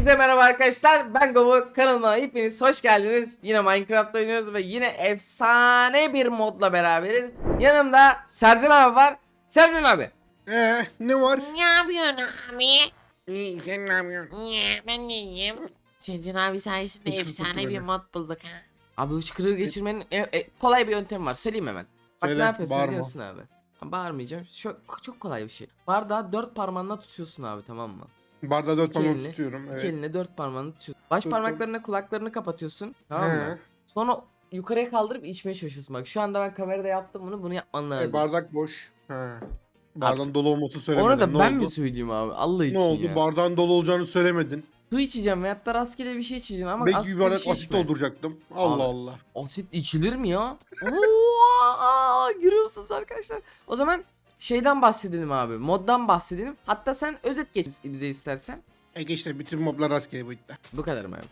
Hepinize merhaba arkadaşlar. Ben Gobu. Kanalıma hepiniz hoş geldiniz. Yine Minecraft oynuyoruz ve yine efsane bir modla beraberiz. Yanımda Sercan abi var. Sercan abi. Ee, ne var? Ne yapıyorsun abi? İyi, sen ne yapıyorsun? Ya, ben de iyiyim. Sercan abi sayesinde Hiç efsane bir mod bulduk ha. Abi hıçkırığı geçirmenin e, e, kolay bir yöntemi var. Söyleyeyim hemen. Bak Söyle, ne yapıyorsun bağırma. biliyorsun abi. Bağırmayacağım. Çok, çok kolay bir şey. Bardağı dört parmağınla tutuyorsun abi tamam mı? Bardağı dört İki parmak elini- tutuyorum. İki Evet. eline dört parmağını tutuyorsun. Baş Tuttum. parmaklarına kulaklarını kapatıyorsun. Tamam He. mı? Sonra yukarıya kaldırıp içmeye çalışıyorsun. Bak şu anda ben kamerada yaptım bunu. Bunu yapman lazım. E, bardak boş. He. Bardağın dolu olması söylemedin. Onu da ne ben oldu? mi söyleyeyim abi? Allah için Ne oldu? ya. Bardağın dolu olacağını söylemedin. Su içeceğim veyahut da rastgele bir şey içeceğim ama Belki bir bardak bir şey asit içme. dolduracaktım. Allah Abi. Allah. Asit içilir mi ya? Oo, görüyor musunuz arkadaşlar? O zaman şeyden bahsedelim abi. Moddan bahsedelim. Hatta sen özet geç bize istersen. E geçti bütün moblar rastgele bu itte. Bu kadar mı abi?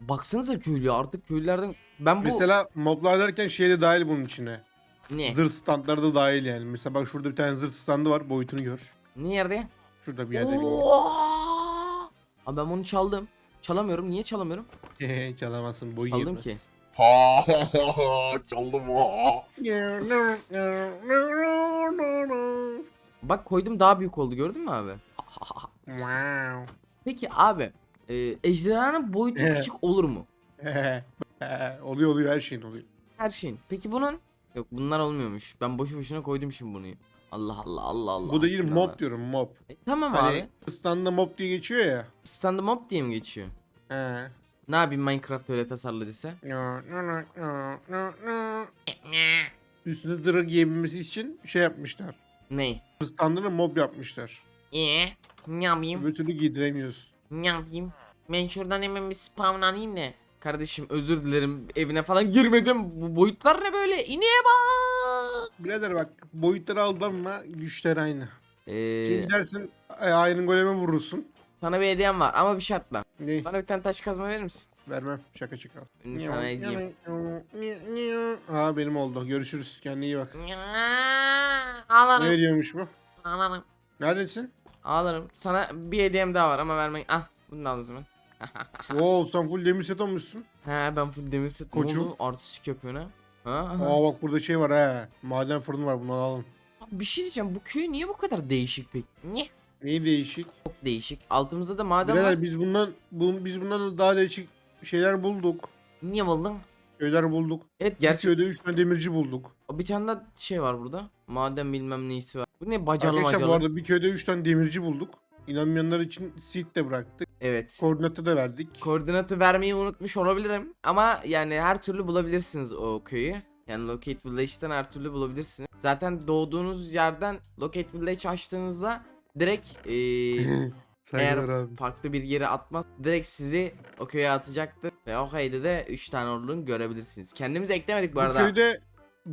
Baksanıza köylüye artık köylülerden ben bu Mesela moblar derken şey de dahil bunun içine. ne? Zırh standları da dahil yani. Mesela bak şurada bir tane zırh standı var. Boyutunu gör. Ne yerde? Şurada bir yerde. Oo! Abi ben bunu çaldım. Çalamıyorum. Niye çalamıyorum? Çalamazsın boyu Aldım yetmez. ki. Ha ha ha ha çaldım ha. Bak koydum daha büyük oldu gördün mü abi? Wow. Peki abi e, ejderhanın boyutu Evet. küçük olur mu? oluyor oluyor her şeyin oluyor. Her şeyin. Peki bunun? Yok bunlar olmuyormuş. Ben boşu boşuna koydum şimdi bunu. Allah Allah Allah Allah. Bu da değil mob diyorum mob. E, tamam Hani abi. standa mob diye geçiyor ya. Stand mob diye mi geçiyor? He. Ne yapayım Minecraft öyle tasarladıysa? Üstüne zırh giyebilmesi için şey yapmışlar. Ney? Standını mob yapmışlar. İyi. Ne yapayım? Öbür türlü giydiremiyorsun. Ne yapayım? Ben şuradan hemen bir spawn alayım da. Kardeşim özür dilerim evine falan girmedim. Bu boyutlar ne böyle? İneğe bak. Birader bak boyutları aldanma güçler aynı. Şimdi Ee, gidersin e, Golem'e vurursun. sana bir hediyem var ama bir şartla. Ne? Bana bir tane taş kazma verir misin? Vermem. Şaka de sana hediyem. Aa benim oldu. Görüşürüz. Kendine iyi bak. Ya, Ne veriyormuş bu? Alırım. Neredesin? Ağlarım. Sana bir hediyem daha var ama vermeyin. Ah bunu da al o zaman. Oo sen full demir set olmuşsun. He ben full demir set. Koçum. oldu? Artistik yapıyor ne? Ha. Aa bak burada şey var ha. Maden fırını var bunu alalım. Abi bir şey diyeceğim. Bu köy niye bu kadar değişik peki? Ne? Neyi değişik? Çok değişik. Altımızda da maden var. Birader biz bundan bu, biz bundan daha değişik şeyler bulduk. Niye buldun? Köyler bulduk. Evet Bir gerçi köyde 3 tane demirci bulduk. bir tane de şey var burada. Maden bilmem neyisi var. Bu ne bacalı Arkadaşlar bu macalı. arada bir köyde 3 tane demirci bulduk. İnanmayanlar için seed de bıraktık. Evet. Koordinatı da verdik. Koordinatı vermeyi unutmuş olabilirim. Ama yani her türlü bulabilirsiniz o köyü. Yani Locate Village'den her türlü bulabilirsiniz. Zaten doğduğunuz yerden Locate Village açtığınızda direkt eee, Saygılar abi. farklı bir yere atmaz. Direkt sizi o köye atacaktır. Ve o köyde de 3 tane ordunu görebilirsiniz. Kendimiz eklemedik bu Bu arada. köyde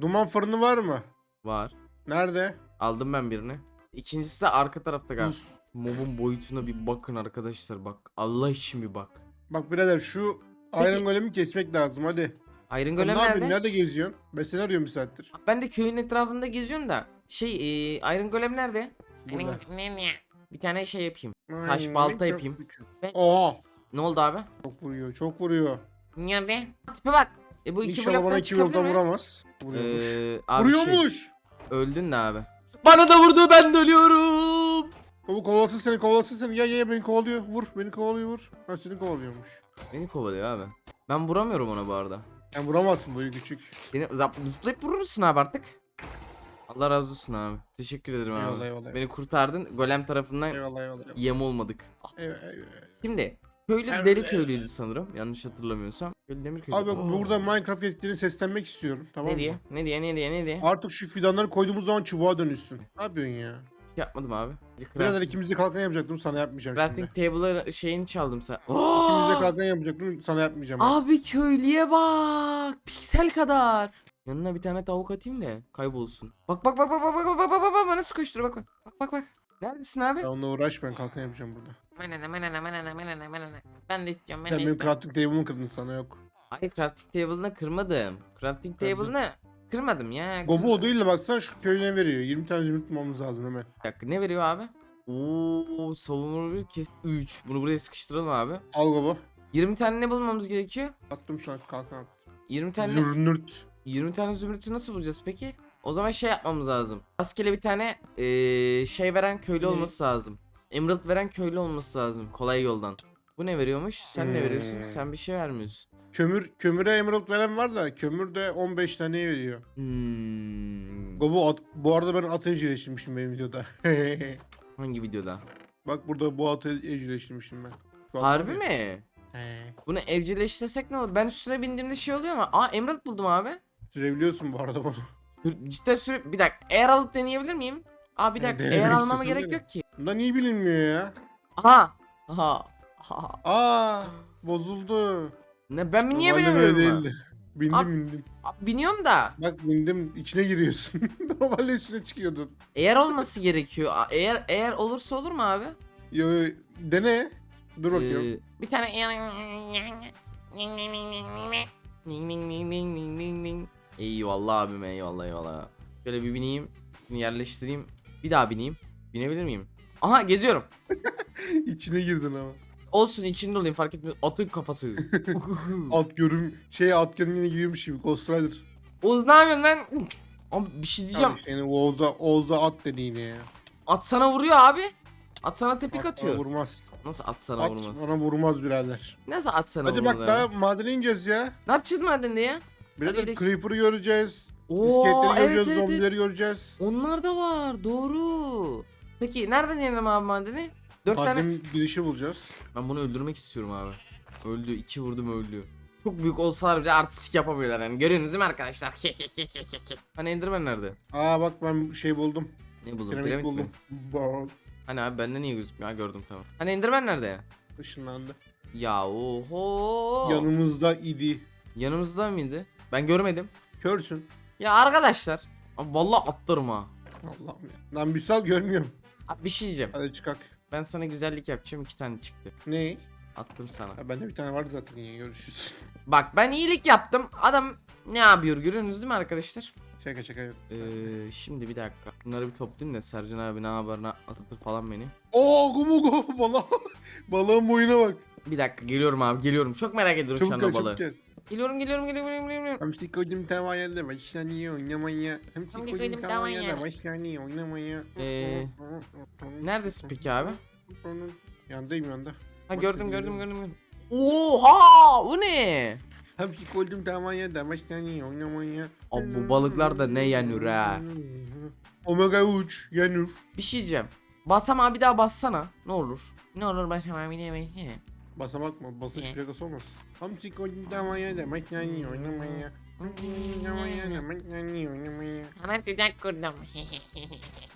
duman fırını var mı? Var. Nerede? Aldım ben birini. İkincisi de arka tarafta galiba. Sus. Mob'un boyutuna bir bakın arkadaşlar bak. Allah için bir bak. Bak birader şu Iron Golem'i kesmek lazım hadi. Iron Golem ne yapıyorsun? nerede? Nerede geziyorsun? Ben seni arıyorum bir saattir. Ben de köyün etrafında geziyorum da. Şey e, Iron Golem nerede? Burada. Ne ne? Bir tane şey yapayım. Taş Ay, balta yapayım. küçük. Ben- Oha. Ne oldu abi? Çok vuruyor çok vuruyor. Nerede? Tipe bak. E bu iki İnşallah bana bloktan iki çıkabilir mi? vuramaz. Vuruyormuş. Ee, abi şey, Vuruyormuş. öldün de abi. Bana da vurdu ben de ölüyorum. Kovu kovalasın seni kovalasın seni. Ya ya ya beni kovalıyor. Vur beni kovalıyor vur. Ha seni kovalıyormuş. Beni kovalıyor abi. Ben vuramıyorum ona bu arada. Sen vuramazsın boyu küçük. Beni zap, zıplayıp vurur musun abi artık? Allah razı olsun abi. Teşekkür ederim abi. Eyvallah eyvallah. Beni kurtardın. Golem tarafından Eyvallah eyvallah. eyvallah. yem olmadık. Eyvallah, eyvallah. Şimdi köylü Evet. deli köylüydü sanırım. Yanlış hatırlamıyorsam. Köylü demir köylü. Abi bak Oo. burada Minecraft yetkililerine seslenmek istiyorum. Tamam ne mı? diye? Ne diye? Ne diye? Ne diye? Artık şu fidanları koyduğumuz zaman çubuğa dönüşsün. Ne yapıyorsun ya? Yapmadım abi. Birader ikimiz de kalkan yapacaktım sana yapmayacağım Crafting şimdi. table'ı şeyini çaldım sen. İkimiz de kalkan yapacaktım sana yapmayacağım. Abi köylüye bak. Piksel kadar. Yanına bir tane tavuk atayım da kaybolsun. Bak bak bak bak bak bak bak bak bak bak bana sıkıştırıyor bak bak. Bak bak bak. Neredesin abi? Ya onunla uğraş ben kalkan yapacağım burada. Menene menene menene menene menene. Ben de istiyorum ben Sen de benim istiyorum. crafting table'ımı kırdın sana yok. Hayır crafting table'ını kırmadım. Crafting Kırdın. table'ını kırmadım ya. Gobu odayla baksana şu köyüne veriyor. 20 tane zümrüt bulmamız lazım hemen. Bir dakika ne veriyor abi? Oo savunma kes 3. Bunu buraya sıkıştıralım abi. Al baba. 20 tane ne bulmamız gerekiyor? Attım sana kalkan at. 20 tane Zürnürt. 20 tane zümrütü nasıl bulacağız peki? O zaman şey yapmamız lazım. Rastgele bir tane eee, şey veren köylü olması lazım. Emerald veren köylü olması lazım. Kolay yoldan. Bu ne veriyormuş? Sen ne veriyorsun? Hmm. Sen bir şey vermiyorsun. Kömür, kömüre emerald veren var da kömür de 15 tane veriyor. Hmm. Gobu at, bu arada ben at evcilleştirmişim benim videoda. Hangi videoda? Bak burada bu atı evcilleştirmişim ben. Şu Harbi mi? He. Bunu evcilleştirsek ne olur? Ben üstüne bindiğimde şey oluyor ama. Aa Emerald buldum abi. Sürebiliyorsun bu arada bunu. Sür- Cidden süre... Bir dakika. Eğer alıp deneyebilir miyim? Aa bir E, dakika. denemek Eğer almama istiyorsan gerek dene. yok ki. Bundan iyi bilinmiyor ya. Aha. Aha. Aha. Aa bozuldu. Ne ben mi niye Normalde böyle bilemiyorum? değildi. Bindim Abi- bindim. Aa, Biniyorum da. Bak bindim içine giriyorsun. Normalde üstüne çıkıyordun. Eğer olması gerekiyor. Aa, Eğer eğer olursa olur mu abi? Yo, yo, dene. Dur. Ee, bir tane Eyvallah abim eyvallah eyvallah. Şöyle bir bineyim. Bunu yerleştireyim. Bir daha bineyim. Binebilir miyim? Aha geziyorum. İçine girdin ama. Olsun içinde olayım fark etmiyor. Atın kafası. At görüm şey at kendine gidiyormuş gibi Ghost Rider. Oğuz ne yapıyorsun lan? Abi bir şey diyeceğim. Abi işte yani Oğuz'a, Oğuz'a at dediğine ya. At sana vuruyor abi. At sana tepik At atıyor. Vurmaz. Nasıl at sana At vurmaz? bana vurmaz birader. Nasıl at sana Hadi vurmaz bak abi? daha madene ineceğiz ya. Ne yapacağız madende ya? Birader gidelim. Creeper'ı göreceğiz. Oo, İskeletleri evet, göreceğiz, evet, evet. zombileri göreceğiz. Onlar da var. Doğru. Peki nereden inelim abi madeni? Dört tane. Madenin girişi bulacağız. Ben bunu öldürmek istiyorum abi. Öldü. iki vurdum öldü. Çok büyük olsalar bile artistik yapamıyorlar yani. Görüyorsunuz değil mi arkadaşlar? hani Enderman nerede? Aa bak ben şey buldum. Ne buldun? Piramit, Piramit, buldum. mi? Hani abi bende niye gözükmüyor? Ha gördüm tamam. Hani Enderman nerede ya? ışınlandı. Ya oho. Yanımızda idi. Yanımızda mıydı? Ben görmedim. Körsün. Ya arkadaşlar. Abi vallahi atlarım ha. Allah'ım ya. Lan bir sal görmüyorum. Abi bir şey diyeceğim. Hadi çıkak. Ben sana güzellik yapacağım. iki tane çıktı. Ne? Attım sana. Ha, bende bir tane vardı zaten iyi görüşürüz. Bak ben iyilik yaptım. Adam ne yapıyor görüyorsunuz değil mi arkadaşlar? şaka şaka yok. Ee, şimdi bir dakika. Bunları bir toplayayım da Sercan abi ne haber ne atlatır falan beni. Oo gumu gumu balık. Balığın boyuna bak. Bir dakika geliyorum abi geliyorum. Çok merak ediyorum şu Çabuk gel balığı. çabuk gel. Geliyorum geliyorum geliyorum geliyorum. geliyorum. Hamsi koydum tavaya da başlanıyor oynamaya. Hamsi Hamsi koydum koydum tavaya da tavaya. başlanıyor oynamaya. Ee, Neredesin peki abi? Yandayım yanda. Ha Bak gördüm gördüm gördüm. gördüm. Oha bu ne? Hamsi koydum tavaya da başlanıyor oynamaya. Abi bu balıklar da ne yenir ha? Omega 3 yenir. Bir şey diyeceğim. Basam abi bir daha bassana. Ne olur. Ne olur basam abi bir daha bassana. Basamak mı? Basınç Ne? plakası olmaz. Hamsi koydum tavaya da başlanıyor oynamaya. Hamsi koydum tavaya da başlanıyor oynamaya. Sana tuzak kurdum.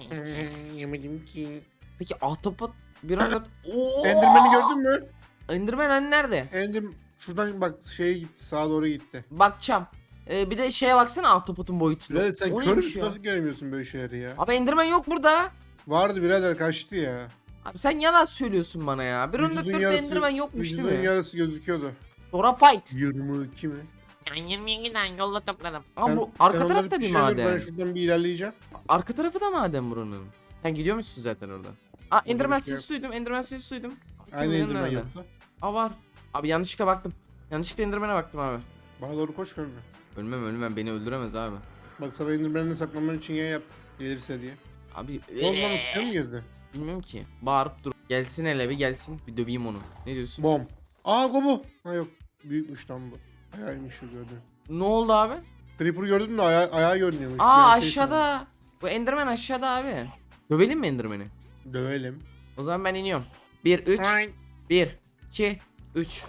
Yemedim ki. Peki ahtapot bir anda... Oo! Enderman'i gördün mü? Enderman hani nerede? Ender şuradan bak şeye gitti sağa doğru gitti. Bakacağım. Ee, bir de şeye baksana ahtapotun boyutuna. Birader sen O kör neymiş müsün ya? nasıl göremiyorsun böyle şeyleri ya? Abi Enderman yok burada. Vardı birader kaçtı ya. Abi sen yalan söylüyorsun bana ya. Bir Vücudun öndür dört Enderman yokmuş değil Vücudun mi? yarısı gözüküyordu. Sonra fight. 22 mi? Ben 22 tane yolla topladım. Abi Sen- bu sen arka onları tarafta bir pişir, dur, Ben maden. şuradan bir ilerleyeceğim. Arka tarafı da maden buranın. Sen gidiyormuşsun zaten oradan. Aa bir Enderman şey sesi duydum. Enderman sesi duydum. Aynı Kim bilir Enderman nerede? yoktu. Aa var. Abi yanlışlıkla baktım. Yanlışlıkla Enderman'e baktım abi. Bana doğru koş görme. Ölmem ölmem beni öldüremez abi. Bak sana Enderman'ı saklanman için yayın yap. Gelirse diye. Abi oldu lan mı girdi? Bilmiyorum ki. Bağırıp dur. Gelsin hele bir gelsin. Bir döveyim onu. Ne diyorsun? Bom. Aa gobu. Ha yok. Büyükmüş lan bu. Ayağıymış şu gördüğün. Ne oldu abi? Creeper gördün mü? Ayağı, ayağı görünüyormuş. Aa şey aşağıda. Bu Enderman aşağıda abi. Dövelim mi Enderman'i? Dövelim. O zaman ben iniyorum. 1 3 1 2 3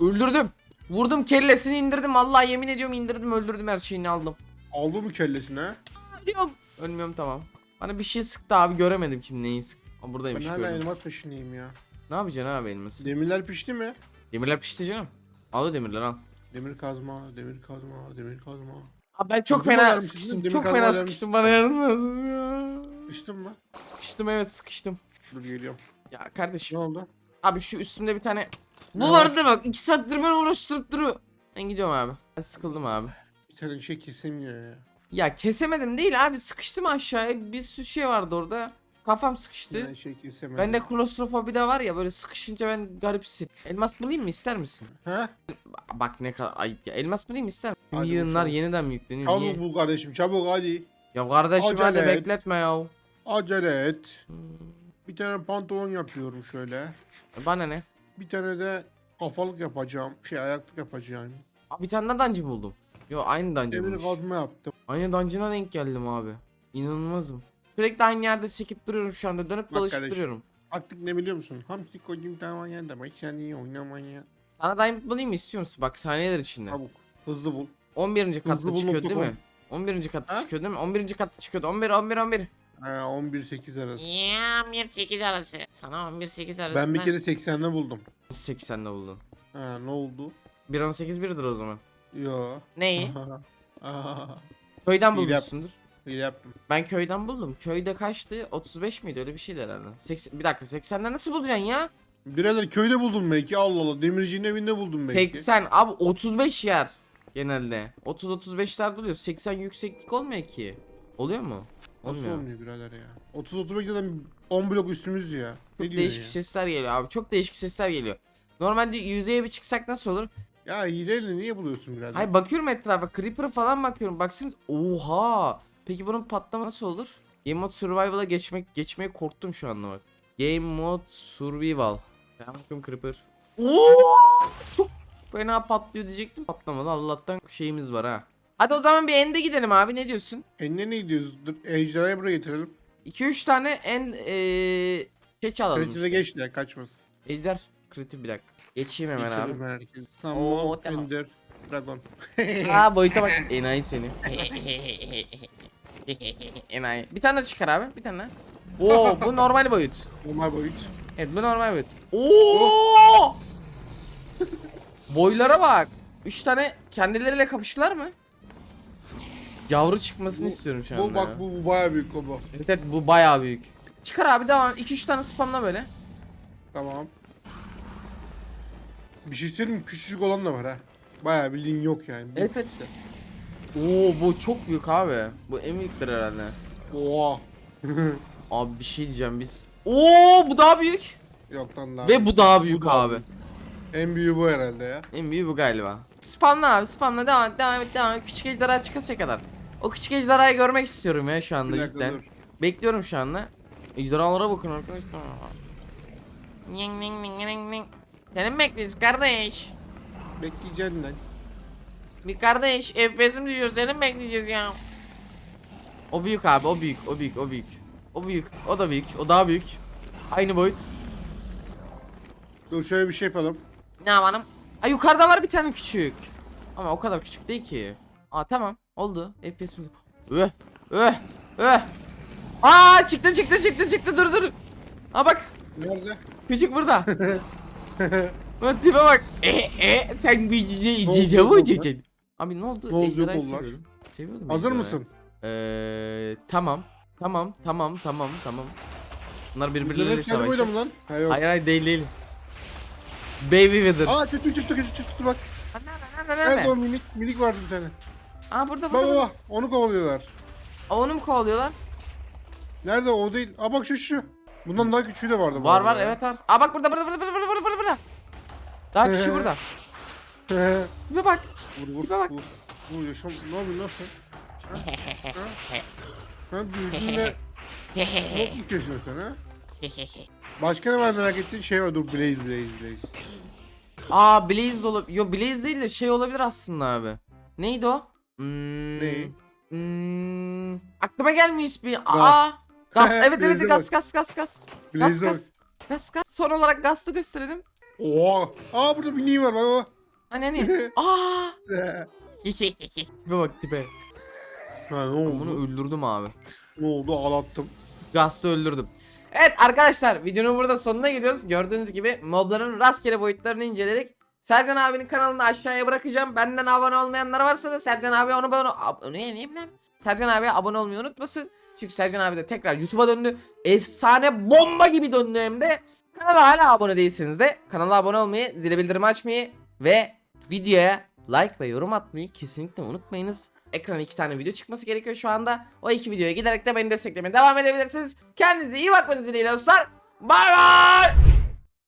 Öldürdüm. Vurdum kellesini indirdim. Vallahi yemin ediyorum indirdim öldürdüm her şeyini aldım. Aldı mı kellesini ha? Ölüyorum. Ölmüyorum tamam. Bana bir şey sıktı abi göremedim kim neyi sıktı. Aa, Ben buradaymış hala gördüm. elmas peşindeyim ya. Ne yapacaksın abi elması? Demirler pişti mi? Demirler pişti canım. Al o demirler al. Demir kazma, demir kazma, demir kazma. Abi ben çok Demir fena sıkıştım. demir Çok kazma fena vermişsin. sıkıştım. Bana yardım lazım ya. Piştin mi? Sıkıştım evet sıkıştım. Dur geliyorum. Ya Ne kardeşim. oldu? Abi şu üstümde bir tane... Ne Bu var? vardı bak. iki saattir beni uğraştırıp duruyor. Ben gidiyorum abi. Ben sıkıldım abi. Senin şey kesemiyor ya. Ya kesemedim değil abi. Sıkıştım aşağıya. Bir sürü şey vardı orada. Kafam sıkıştı. Yani şekil istemedim. Bende klostrofobi de var ya böyle sıkışınca ben garip hissediyorum. Elmas bulayım mı ister misin? Ba- Bak ne kadar ayıp ya. Elmas bulayım mı ister misin? Tüm Hadi yığınlar yeniden mi yükleniyor? Çabuk Niye? bul kardeşim çabuk hadi. Ya kardeşim hadi Acele et. bekletme ya. Acele et. Hmm, Bir tane pantolon yapıyorum şöyle. Bana ne? Bir tane de kafalık yapacağım. Şey ayaklık yapacağım. Aa, bir tane daha dungeon buldum. Yo aynı Demir dungeonmuş. kazma yaptım. Aynı dungeon'a denk geldim abi. İnanılmazım. Sürekli aynı yerde sekip duruyorum şu anda. Dönüp Bak dolaşıp kardeşim. duruyorum. Taktik ne biliyor musun? Hamsi koyayım tamam ya demek sen iyi oynamaya. Sana diamond bulayım mı istiyor musun? Bak saniyeler içinde. Çabuk. Hızlı bul. 11. katta Hızlı çıkıyor değil mi? 11. katta Ha? çıkıyor değil mi? 11. katta çıkıyordu. 11 11 11. Ha 11-8 arası. Ya 11-8 arası. Sana 11-8 arası. Ben bir kere 80'de buldum. 80'de buldun. Ha ne oldu? 1 18 1'dir o zaman. Yo. Neyi? Köyden Hile yap- bulmuşsundur. İyi yaptım. Ben köyden buldum. Köyde kaçtı? 35 miydi? Öyle bir şeydi herhalde. 80, bir dakika 80'den nasıl bulacaksın ya? Birader köyde buldum belki. Allah Allah. Demircinin evinde buldum belki. 80 abi 35 yer genelde. 30 35'ler buluyor. 80 yükseklik olmuyor ki. Oluyor mu? Nasıl Olmuyor. olmuyor birader ya? 30 35 zaten 10 blok üstümüz ya. Çok ne diyorsun değişik ya? sesler geliyor abi. Çok değişik sesler geliyor. Normalde yüzeye bir çıksak nasıl olur? Ya hileyle niye buluyorsun birader? Hayır bakıyorum etrafa. Creeper'a falan bakıyorum. Baksınız. Oha. Peki bunun patlama nasıl olur? Game Mode Survival'a geçmek geçmeye korktum şu anda bak. Game Mode Survival. Ben bakıyorum Creeper. Oo! Çok fena patlıyor diyecektim. Patlamadı. Allah'tan şeyimiz var ha. Hadi o zaman bir ende gidelim abi. Ne diyorsun? Enine ne gidiyoruz? Dur ejderhayı buraya getirelim. 2-3 tane end eee şey çalalım. Kalitede işte. geç de kaçmasın. Ejder kritik bir dakika. Geçeyim hemen abi. Geçelim herkes. Oo, tamam. Ender. Dragon. Aa boyuta bak. Enayi seni. Enayi. Bir tane de çıkar abi. Bir tane daha. Oo bu normal boyut. Normal boyut. Evet bu normal boyut. Oo! Boylara bak. Üç tane kendileriyle kapıştılar mı? Yavru çıkmasını Bu- istiyorum şu anda. Bu bak bu, bu baya büyük o bu. Evet, evet bu bayağı büyük. Çıkar abi devam. 2-3 tane spamla böyle. Tamam. Bir şey söyleyeyim mi? Küçücük olan da var ha. Baya bildiğin yok yani. Evet, evet. Oo bu çok büyük abi. Bu en büyükler herhalde. Oha. Abi bir şey diyeceğim biz. Oo bu daha büyük. yok lan daha. Ve bu daha büyük daha abi. En büyüğü bu herhalde ya. En büyüğü bu galiba. Spamla abi spamla devam et devam et devam et. Küçük ejderha çıkasıya kadar. O küçük ejderhayı görmek istiyorum ya şu anda Bir dakika cidden. dur. Bekliyorum şu anda. Ejderhalara bakın arkadaşlar. Ning ning ning ning ning. Senin mi bekliyoruz kardeş? Bekleyeceksin lan. Bir kardeş FPS'im düşüyor senin mi bekleyeceğiz ya? O büyük abi o büyük o büyük o büyük. O büyük o da büyük o daha büyük. Aynı boyut. Dur şöyle bir şey yapalım. Ne yapalım? Ay yukarıda var bir tane küçük. Ama o kadar küçük değil ki. Aa tamam oldu. FPS mi? Öh öh öh. Aa çıktı çıktı çıktı çıktı dur dur. Aa bak Nerede? küçük burada. Bak tipe bak. E e sen bir cici cici mi oldu? cici? Abi ne oldu? Ne oldu, Ejderhayı oldular. seviyordum. Seviyordum Hazır ejderhayı. mısın? Eee tamam. Tamam tamam tamam tamam. Bunlar birbirleriyle hepsi kendi boyda savaşıyor. mı lan? Ha yok. Hayır hayır değil değil. Baby Wither. Aa küçük çıktı küçük çıktı bak. Nerede o minik? Minik vardı bir tane. Aa burada Bak burada. bak burada. bak. Onu kovalıyorlar. Aa, Onu mu kovalıyorlar? Nerede o değil. Aa bak şu şu. Bundan daha küçüğü de vardı. bu Var arada var ya. evet var. Aa bak burada burada burada burada. Daha küçük burada. Bir bak. vur vur Tipe bak. vur. Vur yaşam. Ne yapıyorsun lan sen? Ha büyüdüğünde not mu kesiyorsun sen ha? Başka ne var merak ettiğin şey var. Dur Blaze Blaze Blaze. Aa Blaze de olabilir. Yo Blaze değil de şey olabilir aslında abi. Neydi o? Hmm, Ne? Hmm, aklıma gelmiyor ismi. Aa. Gaz. Evet evet Blaze'e gaz bak. gaz gaz gaz. Gaz Blaze'e bak. gaz. Gaz gaz. Son olarak gazı gösterelim. Oha. Aa burada bir niğ var bak Hani hani. Aa. bak. Tipe bak tipe. ha ne oldu? bunu öldürdüm abi. Ne oldu? Ağlattım. Gaz'ı öldürdüm. Evet arkadaşlar videonun burada sonuna geliyoruz. Gördüğünüz gibi mobların rastgele boyutlarını inceledik. Sercan abinin kanalını aşağıya bırakacağım. Benden abone olmayanlar varsa da Sercan abi onu ben abone ne lan? Sercan abiye abone olmayı unutmasın. Çünkü Sercan abi de tekrar YouTube'a döndü. Efsane bomba gibi döndü hem de. Kanala hala abone değilseniz de kanala abone olmayı, zile bildirimi açmayı ve videoya like ve yorum atmayı kesinlikle unutmayınız. ekrana iki tane video çıkması gerekiyor şu anda. O iki videoya giderek de beni desteklemeye devam edebilirsiniz. Kendinize iyi bakmanız dileğiyle dostlar. Bay bay.